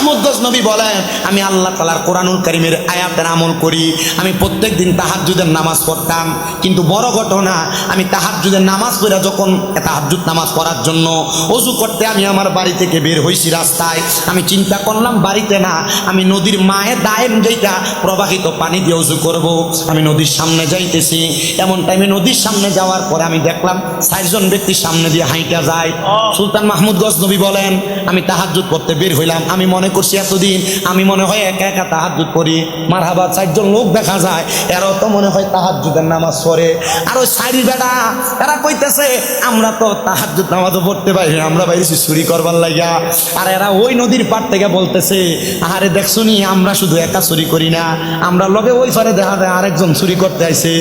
মাহমুদ গজনবী বলেন, আমি আল্লাহ তালার কোরআনুল করিমের আয়াতের আমল করি। আমি প্রত্যেক দিন তাহাজুদের নামাজ পড়তাম। কিন্তু বড় ঘটনা, আমি তাহাজুদের নামাজ পড়ে যখন তাহাজুদ নামাজ পড়ার জন্য অজু করতে আমি আমার বাড়ি থেকে বের হয়েছি রাস্তায়। আমি চিন্তা করলাম, বাড়িতে না, আমি নদীর মায়ের দায়েম যেটা প্রবাহিত পানি দিয়ে উজু করব। আমি নদীর সামনে যাইতেছি। এমন টাইমে নদীর সামনে যাওয়ার পরে আমি দেখলাম, চারজন ব্যক্তি সামনে দিয়ে হাইটা যায়। সুলতান মাহমুদ গজনবী বলেন, আমি তাহাজুদ করতে বের হইলাম। আমি মনে করছি এতদিন আমি মনে হয় একা একা তাহাজুদ করি। মার হাবা চারজন লোক দেখা যায়, এরাও তো মনে হয় তাহাজুদের নামাজ পড়ে। আর ওই সাইরি বেড়া এরা কইতেছে, আমরা তো তাহাজুদ নামাজও পড়তে পারি আমরা বাইরেছি চুরি করবার লাগিয়া। আর এরা ওই নদীর পার থেকে বলতেছে আরে দেখছুনি আমরা শুধু একা চুরি করি না, আমরা লগে ওই পারে দেখা যায় আরেকজন চুরি করতে আইছে।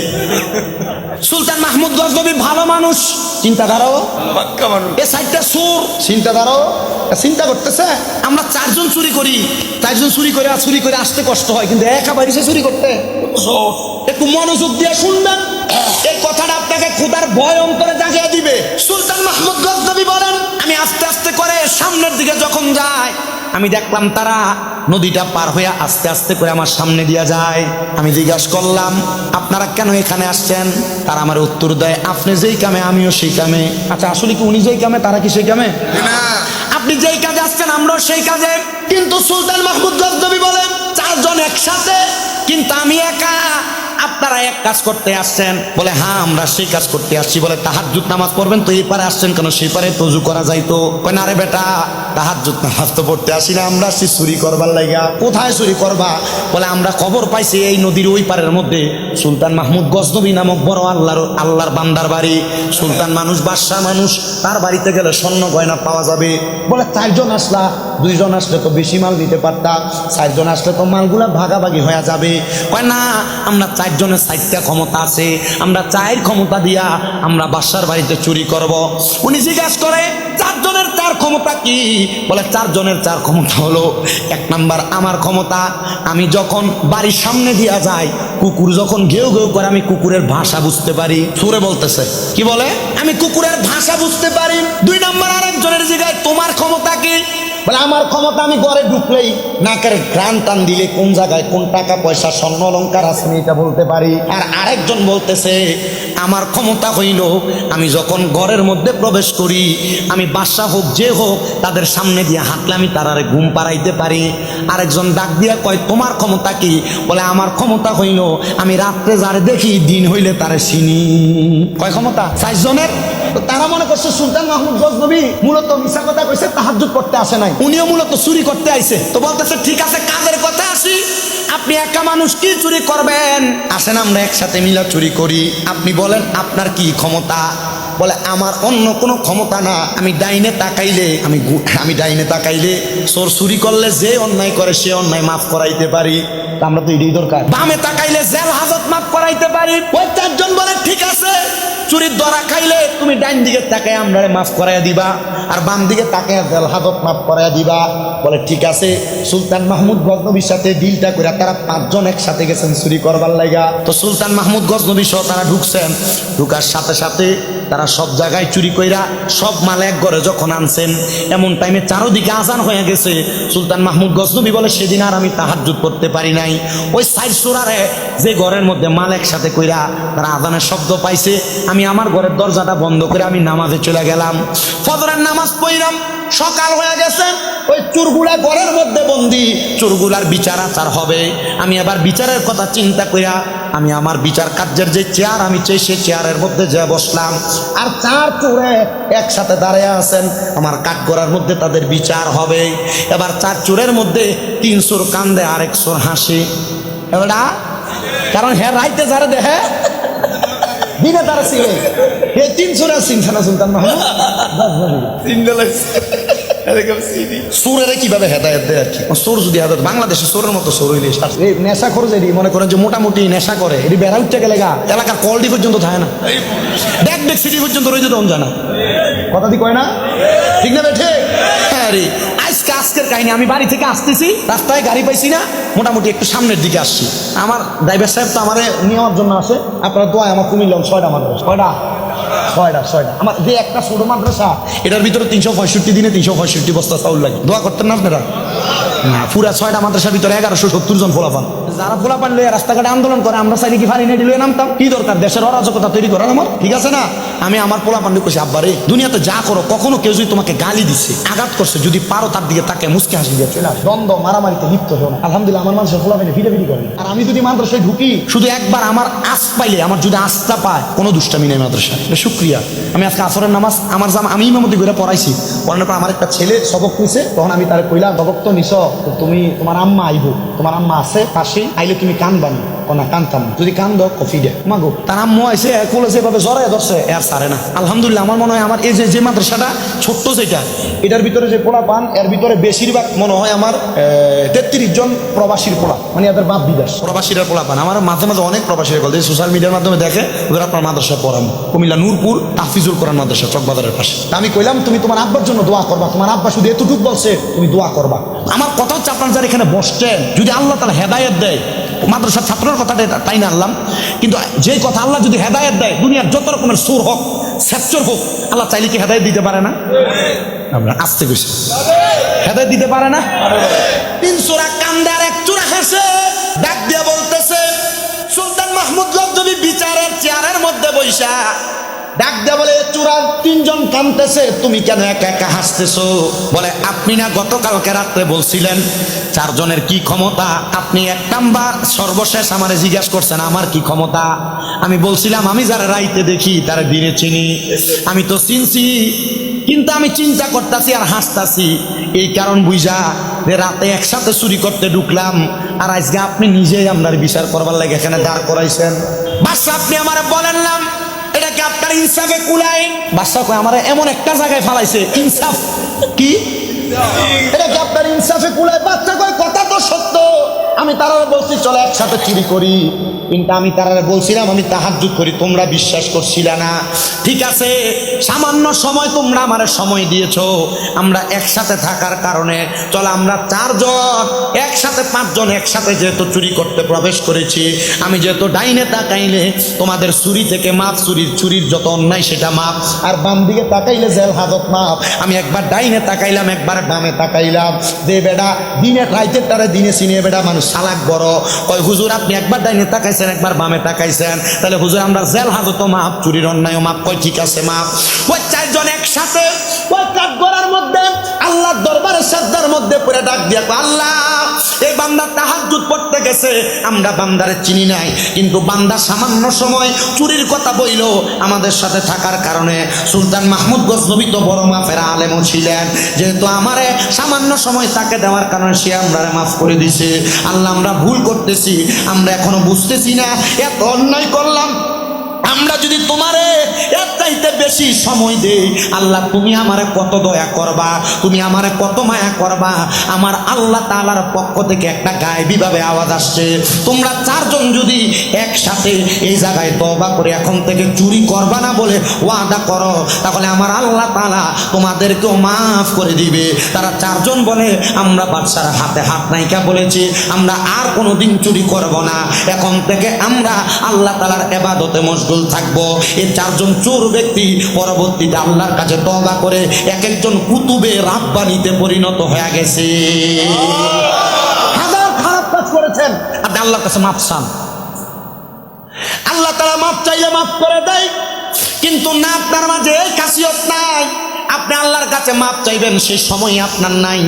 সুলতান মাহমুদ গজনবী ভালো মানুষ। চিন্তাধারাও। পাক্কা মানুষ। এ সাইডটা সুর। চিন্তাধারাও। চিন্তা করতেছে? আমরা চারজন চুরি করি। চারজন চুরি করে আর চুরি করে আসতে কষ্ট হয় কিন্তু একা বাড়িছে চুরি করতে। একটু মনোযোগ দিয়ে শুনবেন। এই কথাটা আপনাকে খুদার ভয় অন্তরে জাগিয়ে দিবে। সুলতান মাহমুদ গজনবী বলেন আমি আস্তে আস্তে করে সামনের দিকে যখন যাই আমি দেখলাম তারা নদীটা পার হয়ে আস্তে আস্তে করে আমার সামনে দিয়ে যায়। আমি জিজ্ঞাসা করলাম আপনারা কেন এখানে আসছেন? তারা আমার উত্তর দেয় আপনি যেই কামে আমিও সেই কামে। আচ্ছা আসলে কি উনি যেই কামে তারা কি সেই কামে? না। আপনি যেই কাজে আসছেন আমরাও সেই কাজে। কিন্তু সুলতান মাহমুদ গজনবী বলেন চারজন একসাথে কিন্তু আমি একা। আপনারা এক কাজ করতে আসছেন, বলে হ্যাঁ আমরা সেই কাজ করতে আসছি। বলে, তাহাজ্জুদ নামাজ পড়বেন তো এই পারে আসছেন কেন? সেই পারে তজু করা যাইতো। না রে বেটা, তাহাজ্জুদ নামাজ তো পড়তে আসি না, আমরা আসছি চুরি করবার লাগা কোথায় চুরি করবা? বলে, আমরা খবর পাইছি এই নদীর ওই পারের মধ্যে সুলতান মাহমুদ গজনবী নামক বড় আল্লাহর আল্লাহর বান্দার বাড়ি। সুলতান মানুষ, বাদশাহ মানুষ, তার বাড়িতে গেলে স্বর্ণ গয়না পাওয়া যাবে। বলে চারজন আসলা? দুইজন আসলে তো বেশি মাল দিতে পারতাম চারজন আসলে তো মালগুলা ভাগাভাগি হয়ে যাবে। কয় না, আমরা চারজনের চারটা ক্ষমতা আছে, আমরা চায়ের ক্ষমতা দিয়া আমরা বাসার বাড়িতে চুরি করব। উনি জিজ্ঞাসা করে, চারজনের চার ক্ষমতা কি? বলে, চারজনের চার ক্ষমতা হলো, এক নাম্বার আমার ক্ষমতা, আমি যখন বাড়ির সামনে দিয়া যাই, কুকুর যখন ঘেউ ঘেউ করে, আমি কুকুরের ভাষা বুঝতে পারি। সুরে বলতেছে, কি বলে? আমি কুকুরের ভাষা বুঝতে পারি। দুই নাম্বার আরেকজনের জায়গায় তোমার ক্ষমতা কি? বলে, আমার ক্ষমতা আমি ঘরে ঢুকলেই নাকের ঘ্রাণ টান দিলে কোন জায়গায় কোন টাকা, পয়সা, স্বর্ণ, অলঙ্কার আছে এটা বলতে পারি? আর আরেকজন বলতেছে, আমার ক্ষমতা হইল, আমি যখন ঘরের মধ্যে প্রবেশ করি, আমি বাসা হোক, যে হোক, তাদের সামনে দিয়ে হাঁটলে আমি তার তারারে ঘুম পাড়াইতে পারি। আরেকজন ডাক দিয়া কয়, তোমার ক্ষমতা কি? বলে, আমার ক্ষমতা হইল, আমি রাত্রে যারে দেখি, দিন হইলে তারে চিনি। কয় ক্ষমতা? চারজনের? তো তারা মনে করছে সুলতান মাহমুদ গজনবী মূলত মিশা কথা কইছে তাহাজ্জুদ করতে আসে নাই। উনিও মূলত চুরি করতে আইছে। তো বলতেছে ঠিক আছে কাজের কথা আসি? আপনি একা মানুষ কি চুরি করবেন? আসেন আমরা একসাথে মিলা চুরি করি। আপনি বলেন আপনার কি ক্ষমতা? বলে আমার অন্য কোনো ক্ষমতা না। আমি ডাইনে তাকাইলে আমি আমি ডাইনে তাকাইলে চোর চুরি করলে যে অন্যায় করে সে অন্যায় মাফ করাইতে পারি। আমরা তো এটাই দরকার। বামে তাকাইলে জেল হাজত মাফ করাইতে পারি। ওই চারজন বলে ঠিক আছে। চুরির ধরা খাইলে তুমি ডাইন দিকে তাকায় আমরা মাফ করাইয়া দিবা, আর বাম দিকে তাকায় জেল হাজত মাফ করাইয়া দিবা। বলে, ঠিক আছে। সুলতান মাহমুদ গজনবীর সাথে ডিলটা করে তারা পাঁচজন একসাথে গেছেন চুরি করবার লাগা তো সুলতান মাহমুদ গজনবী সহ তারা ঢুকছেন। ঢুকার সাথে সাথে তারা সব জায়গায় চুরি কইরা সব মাল এক ঘরে যখন আনছেন, এমন টাইমে চারোদিকে আজান হয়ে গেছে। সুলতান মাহমুদ গজনবী বলে, সেদিন আর আমি তাহাজ্জুদ করতে পারি নাই। ওই সাইড সুরারে যে ঘরের মধ্যে মাল একসাথে কইরা তারা আজানের শব্দ পাইছে, আমি আমার ঘরের দরজাটা বন্ধ করে আমি নামাজে চলে গেলাম। ফজরের নামাজ পড়লাম, সকাল হয়ে গেছে, ওই চুরগুলা ঘরের মধ্যে বন্দি। চুরগুলার বিচার আচার হবে। আমি আবার বিচারের কথা চিন্তা কইরা আমি আমার বিচার কার্যের যে চেয়ার আমি চাই সেই চেয়ারের মধ্যে যে বসলাম। আর চার চোরে একসাথে দাঁড়িয়ে আছেন। আমার কাঠগড়ার মধ্যে তাদের বিচার হবে। এবার চার চোরের মধ্যে তিন চোর কান্দে, আরেক চোর হাসি। এবারা কারণ হ্যাঁ রাইতে যারা দেখে। দিনে তারা ছিলে এই তিন চোর চিনছে না সুলতান মাহমুদ। সোরের কীভাবে হেদায়ত দেয় আর কি? সোর যদি হেদায়ত বাংলাদেশে সোরের মতো সোর হইলে। এই নেশা করে যদি মনে করেন যে মোটামুটি নেশা করে। এটি বেড়া উঠতে গেলে গা এলাকার কলডি পর্যন্ত থাকে না। এই ব্যাগ ব্যাগ সিটি পর্যন্ত রয়েছে তখন জানা কথা দি কয় না? ঠিক না বেঠে হ্যাঁ রে। আজকে আজকের কাহিনী। আমি বাড়ি থেকে আসতেছি রাস্তায় গাড়ি পাইছি না মোটামুটি একটু সামনের দিকে আসছি। আমার ড্রাইভার সাহেব তো আমার নেওয়ার জন্য আসে। আপনার দোয়ায় আমার কুমিল্লা ছয়টা মাদ্রাসা। ছয়টা? ছয়টা ছয়টা। আমার যে একটা ছোট মাদ্রাসা এটার ভিতরে তিনশো পঁয়ষট্টি দিনে তিনশো পঁয়ষট্টি বস্তা চাউল লাগে। দোয়া করতেন না আপনারা? না পুরা ছয়টা মাদ্রাসার ভিতরে এগারোশো সত্তর জন ফোলাপান যারা ফোলাপান লইয়া রাস্তাঘাটে আন্দোলন করে আমরা চাইলে কি ফারি নেটি লইয়া নামতাম? কি দরকার? দেশের অরাজকতা তৈরি করার আমার? ঠিক আছে না? আমি আমার পোলাপান কইছি আব্বারে দুনিয়াতে যা করো কখনো কেউ যদি তোমাকে গালি দিছে আঘাত করছে যদি পারো তার দিকে তাকে মুসকে হাসি দিয়ে চলে আসো। দ্বন্দ্ব মারামারিতে লিপ্ত হো না। আলহামদুলিল্লাহ আমার মানুষের ফোলাপানে ফিরে ফিরে করে। আর আমি যদি মাদ্রাসায় ঢুকি শুধু একবার আমার আস পাইলে আমার যদি আস্থা পায় কোনো দুষ্টামি নেই মাদ্রাসা শুক্রিয়া। আমি আজকে আসরের নামাজ আমার জাম আমি ইমামতি করে পড়াইছি। পড়ানোর করেন আমার একটা ছেলে সবক নিছে, তখন আমি তার কইলাম সবক তো নিছ তুমি তোমার আম্মা আইব, তোমার আম্মা আছে, পাশেই, আইলে তুমি কান বানি না কানতাম যদি কান দাও কফি দে। মাগো তার আম্মু আইসে কোলে যেভাবে জড়াই ধরছে এর সারে না। আলহামদুলিল্লাহ আমার মনে হয় আমার এই যে যে মাদ্রাসাটা ছোট্ট যেটা এটার ভিতরে যে পোলা পান এর ভিতরে বেশিরভাগ মনে হয় আমার তেত্রিশ জন প্রবাসীর পোলা মানে এদের বাপ বিদেশ। প্রবাসীরা পোলা পান। আমার মাঝে মাঝে অনেক প্রবাসীরা গল্প সোশ্যাল মিডিয়ার মাধ্যমে দেখে ওদের আপনার মাদ্রাসায় পড়ানো। কুমিল্লা নূরপুর তাফিজুল কোরআন মাদ্রাসা চকবাজারের পাশে। আমি কইলাম তুমি তোমার আব্বার জন্য দোয়া করবা। তোমার আব্বা শুধু এতটুকু বলছে তুমি দোয়া করবা। আমার কথা হচ্ছে আপনার যারা এখানে বসছেন, যদি আল্লাহ তালা হেদায়ত দেয়, মাদ্রাসার ছাত্রের কথাটা তাই না আনলাম? কিন্তু যে কথা আল্লাহ যদি হেদায়ত দেয়, দুনিয়ার যত রকমের সুর হোক স্যাপচর হোক, আল্লাহ চাইলে কি হেদায়ত দিতে পারে না? আমরা আসতে গেছি হেদায়ত দিতে পারে না? তিন চোরা কান্দে আর এক চোরা হেসে, ডাক দিয়ে বলতেছে, সুলতান মাহমুদ গজ্জবি বিচারের চেয়ারের মধ্যে বৈশা ডাক দিয়ে বলে চূড়ার তিনজন কানতেছে। তুমি কেন একা একা হাসতেছো? বলে, আপনি না গতকালকে রাত্রে বলছিলেন, চারজনের কি ক্ষমতা? আপনি এক নাম্বার, সর্বশেষ আমারে জিজ্ঞাসা করছেন, আমার কি ক্ষমতা? আমি বলছিলাম, আমি যারা রাইতে দেখি, তারা দিনে চিনি। আমি তো চিনছি, কিন্তু আমি চিন্তা করতেছি আর হাসতাছি। এই কারণ বুঝা যে রাতে একসাথে চুরি করতে ঢুকলাম, আর আজকে আপনি নিজেই আপনার বিচার করবার লাগে এখানে দাঁড় করাইছেন। বাসা আপনি আমার বলেন নাম এটা কি আপনার ইনসাফে কুলাই বাদশাহ কয়, আমার এমন একটা জায়গায় ফালাইছে। ইনসাফ কি? এটাকে আপনার ইনসাফে কুলাই বাচ্চা কয় আমি তারা বলছি, চলো একসাথে চুরি করি। কিন্তু আমি তারা বলছিলাম, আমি তাহাজ্জুদ করি, তোমরা বিশ্বাস করছিলে না। ঠিক আছে, সামান্য সময় তোমরা আমার সময় দিয়েছ। আমরা একসাথে থাকার কারণে, চলো আমরা চারজন, একসাথে পাঁচজন একসাথে যেহেতু চুরি করতে প্রবেশ করেছি, আমি যেহেতু ডাইনে তাকাইলে, তোমাদের চুরি থেকে মাপ চুরির চুরির যত অন্যায় সেটা মাপ, আর বাম দিকে তাকাইলে জেল হাজত মাপ। আমি একবার ডাইনে তাকাইলাম, একবার বামে তাকাইলাম। যে বেডা দিনে রাইতের তারা দিনে চিনে বেডা মানুষ সালাক বড়। কয়, হুজুর, আপনি একবার ডাইনে তাকাইছেন, একবার বামে তাকাইছেন। তাহলে হুজুর, আমরা জেল হাজত মাপ চুরির অন্যায় মাপ কয় ঠিক আছে মাপ ওই চারজন একসাথে, ওই কাঠগড়ার মধ্যে আল্লাহ দরবারের সাদ্দার মধ্যে পড়ে ডাক দিয়ে আল্লাহ, এই বান্দা গেছে, আমরা বান্দারে চিনি নাই। কিন্তু বান্দা সামান্য সময় চুরির কথা বইল, আমাদের সাথে থাকার কারণে সুলতান মাহমুদ গজনবী তো বড় মাফের আলেমও ছিলেন। যেহেতু আমারে সামান্য সময় তাকে দেওয়ার কারণে সে আমরা মাফ করে দিছে। আল্লাহ, আমরা ভুল করতেছি, আমরা এখনও বুঝতেছি না, এত অন্যায় করলাম। আমরা যদি তোমারে এর চাইতে বেশি সময় দেই, আল্লাহ, তুমি আমারে কত দয়া করবা, তুমি আমারে কত মায়া করবা। আমার আল্লাহ তালার পক্ষ থেকে একটা গায়েবী ভাবে আওয়াজ আসছে। তোমরা চারজন যদি একসাথে এই জায়গায় তবা করে এখন থেকে চুরি করবা না বলে ওয়াদা করো, তাহলে আমার আল্লাহ তালা তোমাদেরকেও মাফ করে দিবে। তারা চারজন বলে, আমরা বাচ্চার হাতে হাত নাইকা বলেছি, আমরা আর কোনো দিন চুরি করব না। এখন থেকে আমরা আল্লাহ তালার এবাদতে মশগুল থাকব। এ চারজন চোর ব্যক্তি পরবর্তীতে আল্লাহর কাছে তবা করে এক একজন কুতুবে রাব্বানিতে পরিণত হয়ে গেছে। হাজার খারাপ কাজ করেছেন। আর আল্লাহর কাছে মাপ চান। আল্লাহ তারা মাপ চাইলে মাপ করে দেয়। কিন্তু না আপনার মাঝে খাসিয়ত নাই। আপনি আল্লাহর কাছে মাপ চাইবেন সেই সময় আপনার নাই।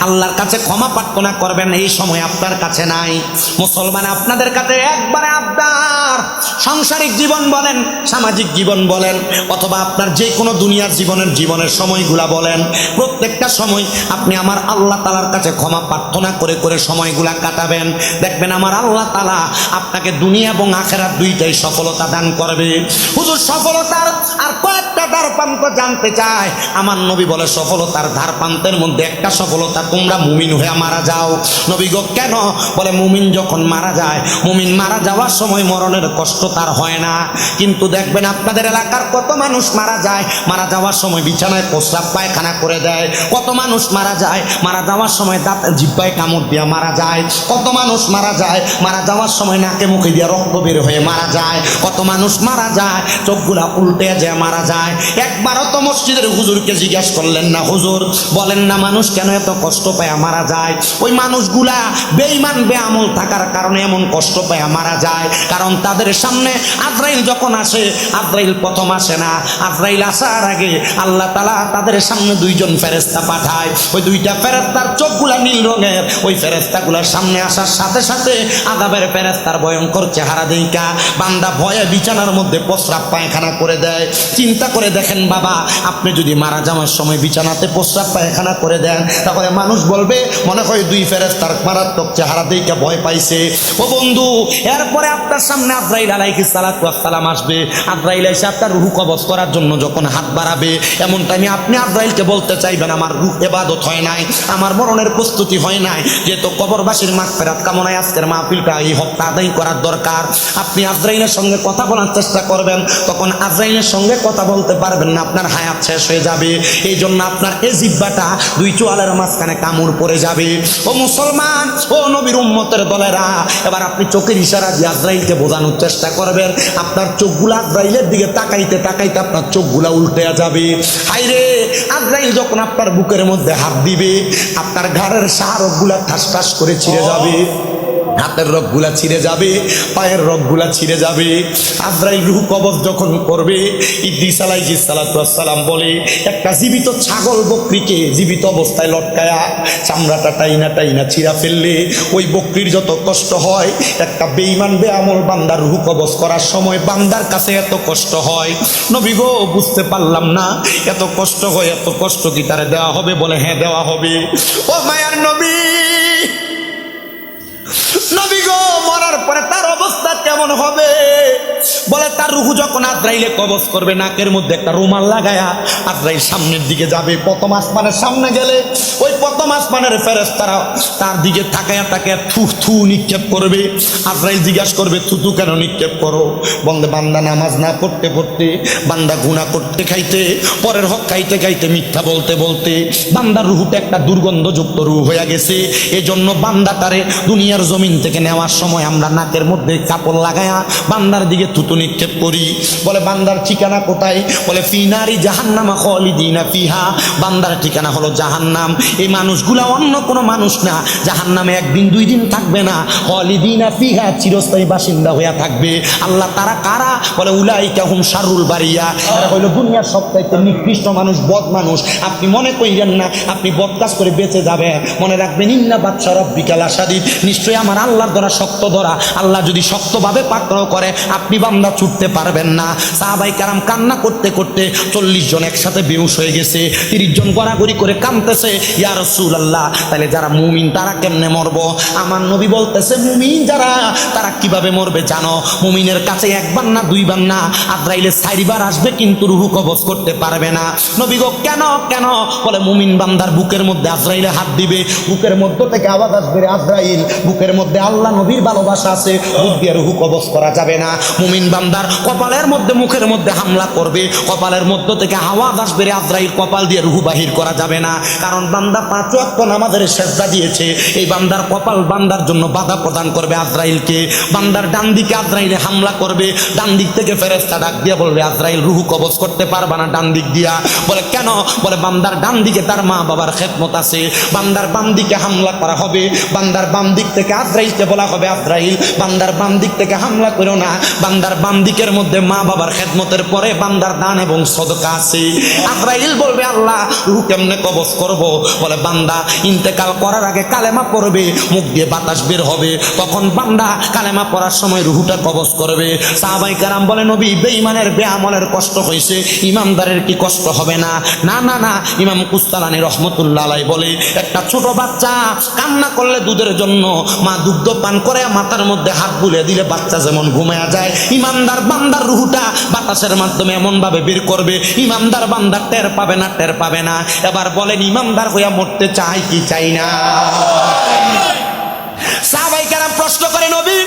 আল্লাহর কাছে ক্ষমা প্রার্থনা করবেন, এই সময় আপনার কাছে নাই। মুসলমান আপনাদের কাছে একবারে আবদার। সাংসারিক জীবন বলেন, সামাজিক জীবন বলেন, অথবা আপনার যে কোনো দুনিয়ার জীবনের জীবনের সময়গুলা বলেন। প্রত্যেকটা সময় আপনি আমার আল্লাহ তালার কাছে ক্ষমা প্রার্থনা করে করে সময়গুলা কাটাবেন। দেখবেন আমার আল্লাহ তালা আপনাকে দুনিয়া এবং আখেরাত দুইটাই সফলতা দান করবে। হুজুর, সফলতার আর কয়েকটা দ্বার প্রান্ত জানতে চায়। আমার নবী বলে সফলতার ধার প্রান্তের মধ্যে একটা সফলতা, তোমরা মুমিন হয়ে মারা যাও। নবী গো, কেন? বলে মুমিন যখন মারা যায়, মুমিন মারা যাওয়ার সময় মরণের কষ্ট তার হয় না। কিন্তু দেখবেন আপনাদের এলাকার কত মানুষ মারা যায়, মারা যাওয়ার সময় বিছানায় প্রস্রাব, পায়খানা করে দেয়। কত মানুষ মারা যায়, মারা যাওয়ার সময় দাঁত, জিব্বায় কামড় দিয়া মারা যায়। কত মানুষ মারা যায়, মারা যাওয়ার সময় নাকে মুখে দিয়ে রক্ত বের হয়ে মারা যায়। কত মানুষ মারা যায়, চোখগুলা উল্টে যায় মারা যায়। একবারও তো মসজিদের হুজুর হুজুরকে জিজ্ঞাসা করলেন, না হুজুর। বলেন, না, মানুষ কেন এত কষ্ট পায়? মারা যায়। ওই মানুষগুলা বেঈমান, বেআমল থাকার কারণে এমন কষ্ট পায়, মারা যায়। কারণ তাদের সামনে আজরাইল যখন আসে, আজরাইল প্রথম আসে না। আজরাইল আসার আগে আল্লাহ তালা তাদের সামনে দুইজন ফেরেস্তা পাঠায়। ওই দুইটা ফেরেস্তার চোখগুলা নীল রঙের। ওই ফেরেস্তাগুলার সামনে আসার সাথে সাথে আদাবের ফেরেস্তার ভয়ঙ্কর চেহারা দেইকা বান্দা ভয়ে বিছানার মধ্যে প্রস্রাব পায়খানা করে দেয়। চিন্তা করে দেখেন, বাবা, আপনি যদি মারা যাওয়ার সময় বিছানাতে প্রস্রাব পায়খানা করে দেন। তাহলে মানুষ বলবে, মনে হয় দুই ফেরেস্তার মারাত্মক চেহারা দেইকা ভয় পাইছে। ও বন্ধু, এরপরে আপনার সামনে আজরাইল সালাতু সালাম আসবে। আজরাইল এসে আপনার রুহ কবজ করার জন্য যখন হাত বাড়াবে এমন টাইমে আপনি আজরাইলকে বলতে চাইবেন, আমার রুহ এবাদত হয় নাই, আমার মরণের প্রস্তুতি হয় নাই, যেহেতু কবরবাসীর মাঠ ফেরাত কামনায় আজকের মাহফিলটা এই হপ্তাহ আদায় করার দরকার। আপনি আজরাইলের সঙ্গে কথা বলার চেষ্টা করবেন, তখন আজরাইলের সঙ্গে কথা বলতে পারবেন না, আপনার হায়াত শেষ হয়ে যাবে। এই জন্য আপনার এ জিব্বাটা দুই চোয়ালের মাঝখানে কামড় পড়ে যাবে। ও মুসলমান, ও নবীর উম্মতের দলেরা, এবার আপনি চোখের ইশারা দিয়ে আজরাইলকে বোঝানোর চেষ্টা করবেন। আপনার চোখগুলো আজরাইলের দিকে তাকাইতে তাকাইতে আপনার চোখগুলা উল্টে যাবে। হাইরে আজরাইল যখন আপনার বুকের মধ্যে হাত দিবে, আপনার ঘাড়ের সারকগুলা ঠাস ঠাস করে ছিঁড়ে যাবে। হাতের রগগুলা ছিঁড়ে যাবে, পায়ের রগগুলা ছিঁড়ে যাবে। আজরাইল রুহ কবজ যখন করবে, ইদ্রিস আলাইহি সালাম বলে, একটা জীবিত ছাগল বকরিকে জীবিত অবস্থায় লটকায়া চামড়াটা টাইনা টাইনা ছিঁড়া ফেললে, ওই বকরির যত কষ্ট হয়, একটা বেইমান বেআমল বান্দার রুহ কবজ করার সময় বান্দার কাছে এত কষ্ট হয়। নবী গো, বুঝতে পারলাম না, এত কষ্ট হয়, এত কষ্ট কি তারে দেওয়া হবে? বলে হ্যাঁ দেওয়া হবে। ও মায়ার নবী কেমন হবে? বলে, তার রুহু যখন আজরাইলে কবজ করবে, নাকের মধ্যে একটা রুমাল লাগায়া আজরাইল সামনের দিকে যাবে। প্রথম আসমানের সামনে গেলে ওই প্রথম আসমানের ফেরেস তারা তার দিকে তাকায়া তাকায়া থু থু নিক্ষেপ করবে। আজরাইল জিজ্ঞাসা করবে থু থু কেন নিক্ষেপ করো? বলতে বান্দা নামাজ না পড়তে পড়তে, বান্দা গুণা করতে খাইতে, পরের হক খাইতে খাইতে মিথ্যা বলতে বলতে বান্দার রুহুটা একটা দুর্গন্ধযুক্ত রুহ হয়ে গেছে। এজন্য বান্দা তারে দুনিয়ার জমিন থেকে নেওয়ার সময় আমরা নাকের মধ্যে কাপড় লাগায়া বান্দার দিকে থুতু নিক্ষেপ করি। বলে, বান্দার ঠিকানা কোথায়? বলে ফিনারি জাহান্নামা খলিদিনা ফিহা। বান্দার ঠিকানা হলো জাহান্নাম। এই মানুষগুলা অন্য কোনো মানুষ না। জাহান্নামে একদিন, দুই দিন থাকবে না। খলিদিনা ফিহা, চিরস্থায়ী বাসিন্দা হইয়া থাকবে। আল্লাহ তারা কারা? বলে, উলাইকা হুম শারুল বাড়িয়া এরা হইল দুনিয়ার সবচাইতে নিকৃষ্ট মানুষ, বদ মানুষ। আপনি মনে করিলেন না, আপনি বদ কাজ করে বেঁচে যাবেন। মনে রাখবেন, ইন্না বাচ্চা রব্বিকাল আসাদিদ নিশ্চয়ই আমার আল্লাহর ধরা শক্ত ধরা। আল্লাহ যদি শক্তভাবে পাকড়াও করে, আপনি বান্দা ছুটতে পারবেন না। সাহাবাই কারাম কান্না করতে করতে চল্লিশ জন একসাথে বেউস হয়ে গেছে। তিরিশ জন গড়াগড়ি করে কামতেছে ইয়া রসুল আল্লাহ তাহলে যারা মুমিন, তারা কেমনে মরবো? আমার নবী বলতেছে, মুমিন যারা, তারা কীভাবে মরবে জানো? মুমিনের কাছে একবার না দুইবার না আদ্রাইলে চারিবার আসবে কিন্তু রুহু কবজ করতে পারবে না। নবী গো, কেন কেন? বলে, মুমিন বান্দার বুকের মধ্যে আজরাইলে হাত দিবে। বুকের মধ্য থেকে আওয়াজ আসবে আজরাইল। বুকের মধ্যে আল্লাহ নবীর ভালোবাসা আছে। বুক দিয়ে রুহু কবজ করা যাবে না। মুমিন বান্দার কপালের মধ্যে, মুখের মধ্যে হামলা করবে। কপালের মধ্য থেকে আওয়াজ আসবে রে আজরাইল, কপাল দিয়ে রুহু বাহির করা যাবে না। কারণ বান্দা পাঁচ ওয়াক্ত নামাজের সেজদা দিয়েছে। এই বান্দার কপাল বান্দার জন্য বাধা প্রদান করবে আজরাইলকে। বান্দার ডান দিকে আজরাইলে হামলা করবে। ডান দিক থেকে ফেরেস্তা ডাক দিয়ে বলবে, আজরাইল, রুহু কবজ করতে পারবা না ডান দিক দিয়া। বলে, কেন? বলে, বান্দার ডান দিকে তার মা বাবার খেদমত আছে। বান্দার বাম দিকে হামলা করা হবে। বান্দার বাম দিক থেকে আজরাইলকে বলা হবে, আজরাইল, বান্দার বাম দিক থেকে হামলা করো না। বান্দার বাম দিকের মধ্যে মা বাবার খেদমতের পরে বান্দার দান এবং সদকা আছে। আজরাইল বলবে, আল্লাহ, রুহু কেমনে কবজ করব? বলে, বান্দা, ইন্তেকাল করার আগে কালেমা পড়বে, মুখ দিয়ে বাতাস বের হবে। তখন বান্দা কালেমা পড়ার সময় রুহুটা কবজ করবে। সাহাবাই কারাম বলে, নবী, বেঈমানের বেআমলের কষ্ট হয়েছে, ইমানদারের কি কষ্ট হবে না? না না না, ইমাম কুস্তালানি রহমতুল্লাহ বলে, একটা ছোট বাচ্চা কান্না করলে দুধের জন্য মা দুগ্ধ পান করে মাথার মধ্যে হাত বুলে দিলে বাচ্চা যেমন ঘুমায়া যায় ইমানদার বান্দার রুহুটা বাতাসের মাধ্যমে এমন ভাবে বের করবে, ইমানদার বান্দার টের পাবে না, টের পাবে না। এবার বলেন, ইমানদার হইয়া মরতে চাই কি চাই না? সাহাবাই কারাম প্রশ্ন করে নবী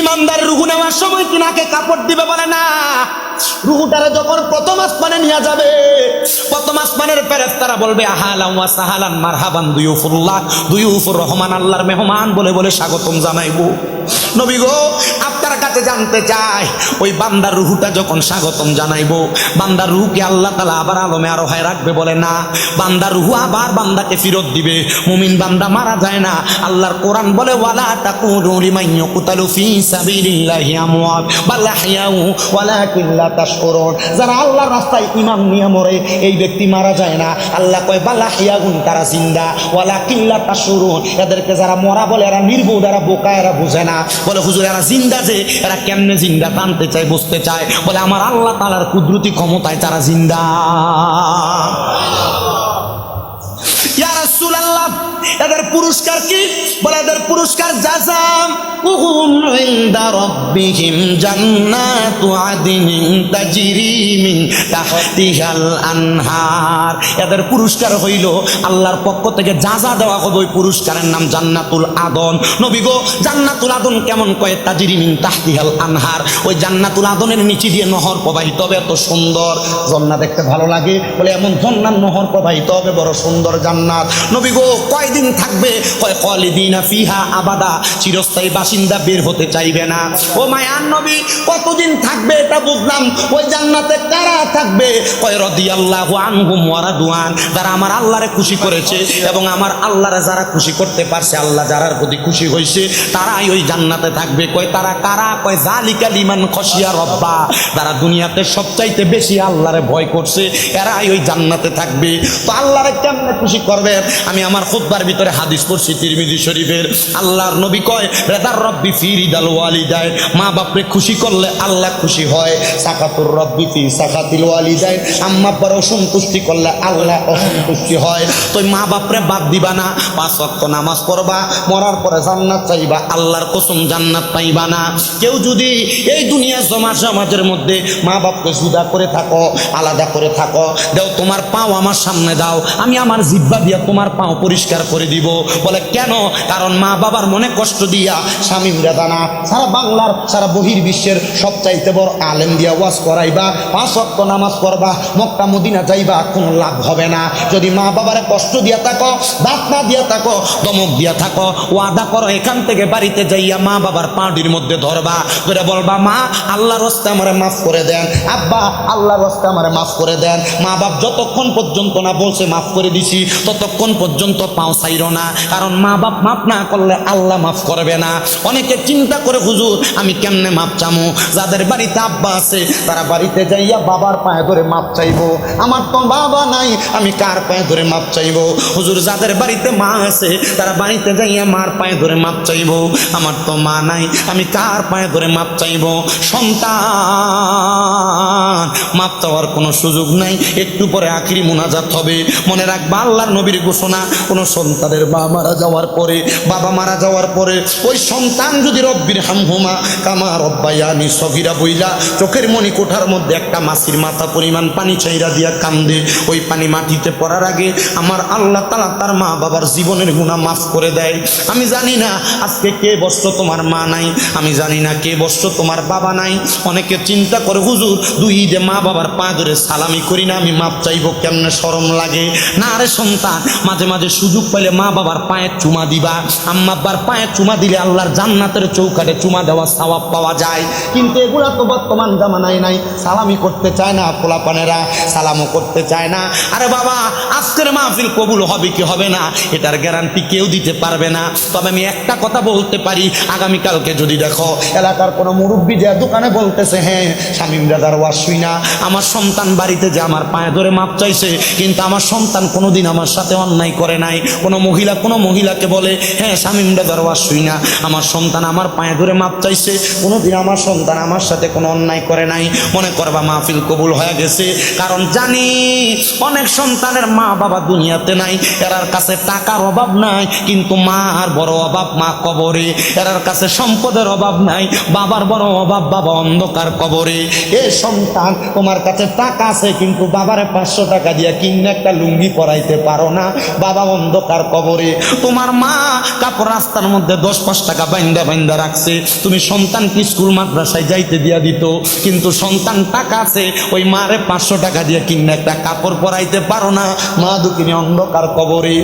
ইমানদার রুহু নেওয়ার সময় কি নাকে কাপড় দিবে বলে না? রুহুটারে যখন প্রথম আসমানে নিয়ে যাবে, প্রথম আসমানের ফেরেস তারা বলবে আহালাম ওয়া সাহালান মারহাবান দুইউফুল্লাহ দুইউফুর রহমান আল্লাহর মেহমান বলে বলে স্বাগতম জানাইবো। নবী গো, আপনার কাছে জানতে চাই, ওই বান্দার রুহুটা যখন স্বাগতম জানাইবো, বান্দার রুহুকে আল্লাহ তালা আবার আলমে আরও হয় রাখবে বলে না? বান্দার রুহু আবার বান্দাকে ফেরত দিবে। মুমিন বান্দা মারা যায় না। আল্লাহর কোরআন বলে যারা আল্লাহর রাস্তায় ঈমান নিয়ে মরে, এই ব্যক্তি মারা যায় না। আল্লাহ কয়, বাল আহইয়াউন তারা জিন্দা। ওয়ালাকিন লা তাশউরুন এদেরকে যারা মরা বলে, এরা নির্বোধ, এরা বোকা, এরা বুঝে না। বলে, হুজুর, এরা জিন্দা যে, এরা কেমনে জিন্দা জানতে চায় বসতে চায়? বলে, আমার আল্লাহ তালার কুদরতি ক্ষমতায় তারা জিন্দা। পুরস্কার কি? বলে এদের পুরস্কার জাজাম। উহুম ইনদা রাব্বিহিম জান্নাতু আদনিন তাজরি মিন তাহতিহাল আনহার। এদের পুরস্কার হইল আল্লাহর পক্ষ থেকে যা যা দেওয়া হবে ওই পুরস্কারের নাম জান্নাতুল আদন। নবী গো, জান্নাতুল আদন কেমন কয়ে? তাজরি মিন তাহতিহাল আনহার। ওই জান্নাতুল আদনের নিচে দিয়ে নহর প্রবাহিত হবে, এত সুন্দর। জন্না দেখতে ভালো লাগে। বলে এমন জন্নার নহর প্রবাহিত হবে, বড় সুন্দর জান্নাত। নবী গো, কয়দিন থাকবে কয় কলিদিনা ফিহা আবাদা। চিরস্থায়ী বাসিন্দা বের হতে চাইবে না। ও মায়ান নবী, কতদিন থাকবে এটা বুঝলাম। ওই জান্নাতে কারা থাকবে? কয় রাদিয়াল্লাহু আনহুম ওয়া রাদওয়ান। যারা আমার আল্লাহরে খুশি করেছে এবং আমার আল্লাহরে যারা খুশি করতে পারছে, আল্লাহ যারার প্রতি খুশি হয়েছে তারাই ওই জান্নাতে থাকবে। কয় তারা কারা? কয় জালিকা লিমান খসিয়া রব্বা। তারা দুনিয়াতে সবচাইতে বেশি আল্লাহরে ভয় করছে, এরাই ওই জান্নাতে থাকবে। তো আল্লাহরে কেমনে খুশি করবে? আমি আমার খুতবার ভিতরে হাদিস পড়ছি তিরমিজি শরীফের। আল্লাহর নবী কয় রেদার রব্বি ফি রিদাল ওয়ালিদাইন। মা বাপরে খুশি করলে আল্লাহ খুশি হয়। সাকাতুর রব্বি ফি সাকাতিল ওয়ালিদাইন। আম্মা আব্বার অসন্তুষ্টি করলে আল্লাহ অসন্তুষ্টি হয়। তো মা বাপরে বাদ দিবা না। পাঁচ ওয়াক্ত নামাজ পড়বা, মরার পরে জান্নাত চাইবা, আল্লাহর কসম জান্নাত পাইবা না। কেউ যদি এই দুনিয়া সমাজ সমাজের মধ্যে মা বাপকে সুদা করে থাকো, আলাদা করে থাকো, দেও তোমার পাও আমার সামনে দাও, আমি আমার জিব্বা দিয়া তোমার পাও পরিষ্কার করে দিব। বলে, কেন? কারণ মা বাবার মনে কষ্ট দিয়া স্বামী দানা। সারা বাংলার, সারা বহির বিশ্বের সবচাইতে বড় আলেম দিয়া ওয়াজ করাইবা, পাঁচ অক্ট নামাজ পড়বা, মক্কা, মদিনা যাইবা, কোনো লাভ হবে না। যদি মা বাবারে কষ্ট দিয়া থাকো দাঁত না দিয়া থাকো, দমক দিয়া থাকো, ওয়াদা করো, এখান থেকে বাড়িতে যাইয়া মা বাবার পাঁডির মধ্যে ধরবা ধরে বলবা, মা, আল্লাহর রস্তে আমারে মাফ করে দেন। আব্বা, আল্লাহর রস্তে আমারে মাফ করে দেন। মা বাপ যতক্ষণ পর্যন্ত না বলছে মাফ করে দিছি, ততক্ষণ পর্যন্ত পাও চাইর না। কারণ মা বাপ মাফ না করলে আল্লাহ মাফ করবে না। অনেকে চিন্তা করে, হুজুর, আমি কেমনে মাপ চামো? যাদের বাড়িতে আব্বা আছে, তারা বাড়িতে যাইয়া বাবার পায়ে ধরে মাপ চাইব। আমার তো বাবা নাই, আমি কার পায়ে ধরে মাপ চাইব? হুজুর, যাদের বাড়িতে মা আছে, তারা বাড়িতে যাইয়া মার পায়ে ধরে মাপ চাইব। আমার তো মা নাই, আমি কার পায়ে ধরে মাপ চাইব? সন্তান, মাপ চাওয়ার কোনো সুযোগ নাই। একটু পরে আখিরি মোনাজাত হবে। মনে রাখবা, আল্লাহর নবীর ঘোষণা, কোনো সন্তানের মা মারা যাওয়ার পরে, বাবা মারা যাওয়ার পরে, ওই সন্তান যদি রব্বির হামহুমা, কামা রব্বায়ানি সগিরা বইলা, চোখের মনি কোঠার মধ্যে একটা মাসির মাথা পরিমাণ পানি চাইরা দিয়া কান্দে, ওই পানি মাটিতে পড়ার আগে আমার আল্লাহ তালা তার মা বাবার জীবনের গুণা মাফ করে দেয়। আমি জানি না আজকে কে বস্ত্র তোমার মা নাই, আমি জানি না কে বস্ত্র তোমার বাবা নাই। অনেকে চিন্তা করে, হুজুর, দুই ঈদে মা বাবার পা ধরে সালামি করি না, আমি মাপ চাইব কেমনে? সরম লাগে। না আরে সন্তান, মাঝে মাঝে সুযোগ পেলে মা বাবার পায়ে চুমা দিবা। আম্মা আব্বার পায়ে চুমা দিলে আল্লাহর জান্নাতের চৌকাটে চুমা দেওয়া সওয়াব পাওয়া যায়। কিন্তু এগুলা তো বর্তমান জামানায় নাই। সালামি করতে চায় না পোলাপানেরা, সালামও করতে চায় না। আরে বাবা, আজকের মাহফিল কবুল হবে কি হবে না? এটার গ্যারান্টি কেউ দিতে পারবে না। তবে আমি একটা কথা বলতে পারি, আগামীকালকে যদি দেখো, এলাকার কোনো মুরব্বী যে দোকানে বলতেছে হ্যাঁ শামীম দাদার ওয়াজ না। আমার সন্তান বাড়িতে যে আমার পায়ে ধরে মাপ চাইছে, কিন্তু আমার সন্তান কোনোদিন আমার সাথে অন্যায় করে নাই। কোনো মহিলা কোনো মহিলাকে বলে হ্যাঁ দাদার ওয়াজ শুই না। আমার সন্তান আমার পায়ে ধরে মাপ চাইছে। কোনোদিন আমার সন্তান আমার সাথে কোনো অন্যায় করে নাই। মনে করবা, মাহফিল কবুল হয়ে গেছে। কারণ জানি, অনেক সন্তানের মা বাবা দুনিয়াতে নাই। এরার কাছে টাকার অভাব নাই, কিন্তু মা আর বড় অভাব মা কবরে। এরার কাছে সম্পদের অভাব নাই, বাবার বড় অভাব বাবা অন্ধকার কবরে। এ সন্তান, তোমার কাছে টাকা আছে, কিন্তু বাবারে পাঁচশো টাকা দিয়ে কিনে একটা লুঙ্গি পরাইতে পারো না। বাবা অন্ধকার কবরে। তোমার মা কাপড় রাস্তার মধ্যে দশ পাঁচ টাকা বাইন্দা বাইন্দা রাখছে। তুমি সন্তানকে স্কুল, মাদ্রাসায় যাইতে দিয়া দিত, কিন্তু সন্তান টাকা আছে, ওই মারে পাঁচশো টাকা দিয়ে কিনে একটা কাপড় পরাইতে পারো না। মা দুকিনি অন্ধকার কবরে।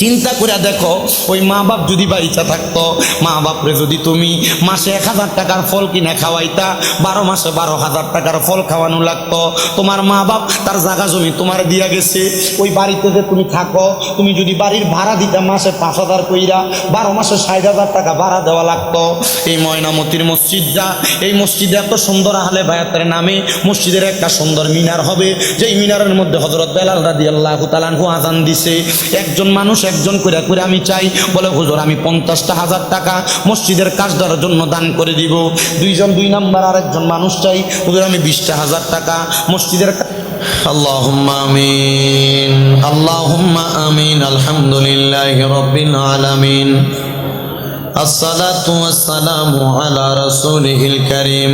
চিন্তা করে দেখো, ওই মা বাপ যদি বাড়িতে থাকতো, মা বাপরে যদি তুমি মাসে এক হাজার টাকার ফল কিনে খাওয়াইতা, বারো মাসে বারো হাজার টাকার ফল খাওয়ানো লাগতো, তোমার মা বাপ তার জায়গা জমি তোমার দিয়া গেছে, ওই বাড়িতে যে তুমি থাকো, তুমি যদি বাড়ির ভাড়া দিতা মাসে পাঁচ হাজার কইরা, বারো মাসে ষাট হাজার টাকা ভাড়া দেওয়া লাগতো। এই ময়নামতির মসজিদটা এই মসজিদে এত সুন্দর আহলে বায়াতের নামে মসজিদের একটা সুন্দর মিনার হবে, যেই মিনারের মধ্যে হজরত বেলাল রাদি আল্লাহ তালানহু আজান দিছে। একজন মানুষ একজন করে করে আমি চাই বলে হুজুর আমি পঞ্চাশটা হাজার টাকা মসজিদের কাজ দেওয়ার জন্য দান করে দিব দুইজন দুই নাম্বার আরেকজন মানুষ চাই হুজুর আমি বিশটা হাজার টাকা মসজিদের কা- اللهم آمين اللهم آمين الحمد لله رب العالمين الصلاة والسلام على رسوله الكريم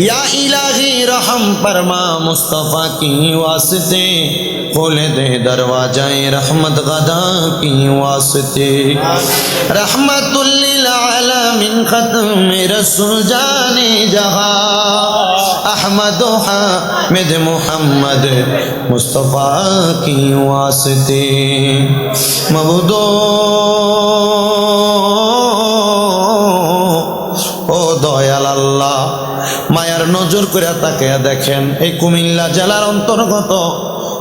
یا الہی رحم فرما مصطفیٰ کی واسطے کھول دے دروازہ رحمت غدا کی واسطے رحمت للعالمین ختم رسول جان جہاں احمد و حامد محمد مصطفیٰ کی واسطے مبدو ও দয়াল আল্লাহ মায়ার নজর করে তাকে দেখেন এই কুমিল্লা জেলার অন্তর্গত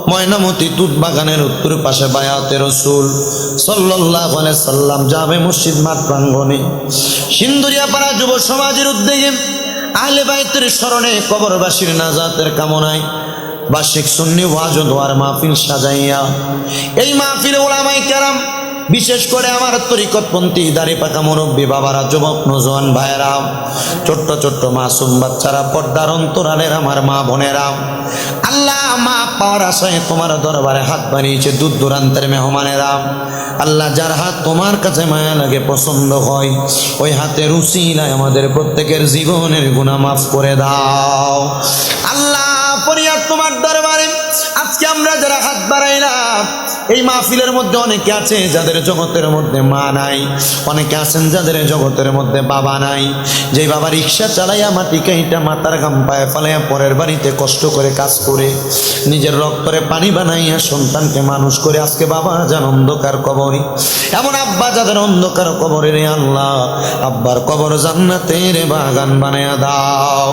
ময়নামতি তুত বাগানের উত্তর পাশে বায়াতে রসুল সাল্লাহ সাল্লাম জামে মসজিদ মাঠ প্রাঙ্গনে সিন্দুরিয়া পাড়া যুব সমাজের উদ্যোগে আহলে বাইতের স্মরণে কবরবাসীর নাজাতের কামনায় বার্ষিক সুন্নি ওয়াজ দোয়ার মাহফিল সাজাইয়া এই মাহফিল ওলামাই কেরাম বিশেষ করে আমার তরিকতপন্থী দাড়ি পাকা মুরব্বী বাবারা, যুবক, নজওয়ান ভাইয়েরা, ছোট্ট ছোট্ট মাসুম বাচ্চারা, পর্দার অন্তরালের আমার মা বোনেরা, আল্লাহ মা পাওয়ার আশায় তোমার দরবারে হাত বানিয়েছে দূর দূরান্তের মেহমানেরা। আল্লাহ যার হাত তোমার কাছে মায়া লাগে, পছন্দ হয়, ওই হাতের উচিলায় আমাদের প্রত্যেকের জীবনের গুণা মাফ করে দাও। আল্লাহ, ফরিয়াদ তোমার দরবারে আজকে আমরা যারা হাত বাড়াইলাম, এই মাহফিলের মধ্যে অনেকে আছে যাদের জগতের মধ্যে মা নাই, অনেকে আছেন যাদের জগতের মধ্যে বাবা নাই। যে বাবা রিক্সা চালাইয়া মাটি কাইটা মাথার গাম পায়ে ফালাইয়া পরের বাড়িতে কষ্ট করে কাজ করে, নিজের রক্তরে পানি বানাইয়া সন্তানকে মানুষ করে, আজকে বাবা যান অন্ধকার কবরে। এমন আব্বা যাদের অন্ধকার কবরে রে আল্লাহ, আব্বার কবর জান্নাতের বাগান বানাইয়া দাও।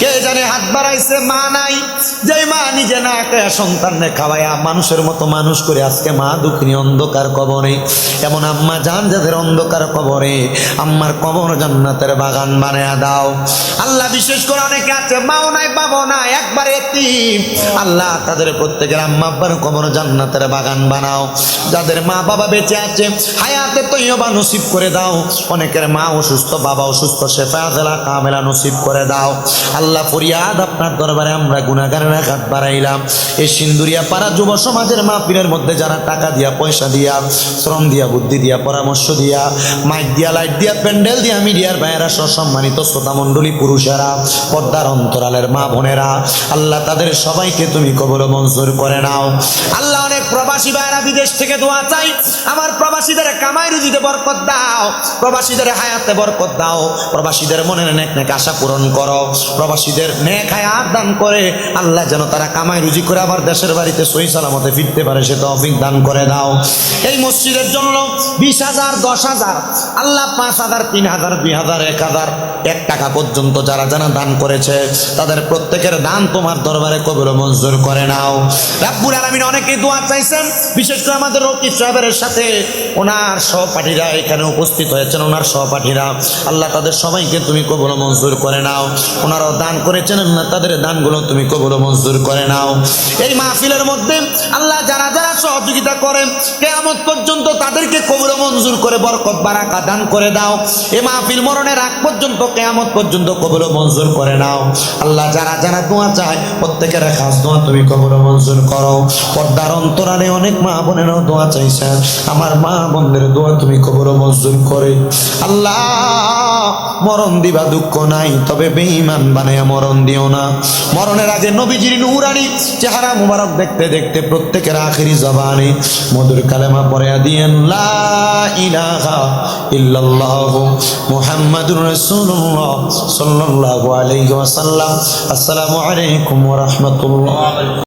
কে জানে হাত বাড়াইছে, মা নাই? যেই মা নিজে না খায়া সন্তানকে খাওয়াইয়া মানুষের মতো মানুষ করে আজকে মা দুঃখিনী অন্ধকার কবরে। এমন আম্মা যান যাদের অন্ধকার কবরে, আম্মার কবর জান্নাতের বাগান বানায়া দাও। আল্লাহ বিশেষ করে অনেকে আছে, মাও নাই, বাবাও নাই, একবারে আল্লাহ তাদের প্রত্যেকের আম্মা, আব্বার কবর জান্নাতের বাগান বানাও। যাদের মা বাবা বেঁচে আছে, হায়াতে তৈবা নসিব করে দাও। অনেকের মা অসুস্থ, বাবা অসুস্থ, শেফা জেলা কামেলা নসিব করে দাও। আল্লাহ ফরিয়াদ আপনার দরবারে আমরা গুণাগারের হাত বাড়াইলাম। এই সিন্দুরিয়া পাড়া যুব সমাজের মাহফিলের মধ্যে যারা টাকা দিয়া, পয়সা দিয়া, শ্রম দিয়া, বুদ্ধি দিয়া, পরামর্শ দিয়া, মাইক দিয়া, লাইট দিয়া, প্যান্ডেল দিয়া, মিডিয়ার ভাইয়েরা সম্মানিত শ্রোতা মণ্ডলী, পুরুষেরা, পর্দার অন্তরালের মা বোনেরা, আল্লাহ তাদের সবাইকে তুমি কবল মঞ্জুর করে নাও। আল্লাহ অনেক প্রবাসী ভাইয়েরা বিদেশ থেকে দোয়া চাই। আমার প্রবাসীদের কামাই রুজিতে বরকত দাও। প্রবাসীদের হায়াতে বরকত দাও। প্রবাসীদের মনের নেক নেক আশা পূরণ করো। প্রবাসীদের নেক হায়াত দান করে আল্লাহ যেন তারা কামাই রুজি করে আবার দেশের বাড়িতে সই সালামতে ফিরতে পারে, সে তৌফিক দান করে দাও। এই মসজিদের জন্য বিশ হাজার, দশ হাজার, আল্লাহ পাঁচ হাজার, তিন হাজার, দুই হাজার, এক হাজার, এক টাকা পর্যন্ত যারা যারা দান করেছে, তাদের প্রত্যেকের দান তোমার দরবারে কবির মঞ্জুর করে নাও। রাব্বুল আলমিন অনেকেই দোয়া চাইছেন, বিশেষ করে আমাদের রকিব সাহেবের সাথে। ওনার সহপাঠীরা এখানে উপস্থিত হয়েছেন, ওনার সহপাঠীরা। আল্লাহ তাদের সবাইকে তুমি কবুল মঞ্জুর করে নাও। ওনারাও দান করেছেন, তাদের দানগুলো তুমি কবুল মঞ্জুর করে নাও। এই মাহফিলের মধ্যে আল্লাহ যারা যারা সহযোগিতা করেন, কেয়ামত পর্যন্ত তাদেরকে কবুল মঞ্জুর করে বরকত, বারাকা দান করে দাও। এই মাহফিল মরণের আগ পর্যন্ত, কেয়ামত পর্যন্ত কবুল মঞ্জুর করে নাও। আল্লাহ যারা যারা দোয়া চায়, প্রত্যেকের খাস দোয়া তুমি কবুল মঞ্জুর করো। পর্দার অন্তরালে অনেক মা বোনেরও দোয়া চাইছেন। আমার মা বোনদের দোয়া তুমি কবুল মঞ্জুর করে। আল্লাহ, মরণ দিবা দুঃখ নাই, তবে বেঈমান বানায়া মরণ দিও না। মরণের আগে নবীজির নুরানি চেহারা মুবারক দেখতে দেখতে প্রত্যেকের আখিরি জবানে মধুর কালেমা পড়ে দিয়েন, লা ইলাহা ইল্লাল্লাহ আসসালামু আলাইকুম ওয়া রাহমাতুল্লাহ।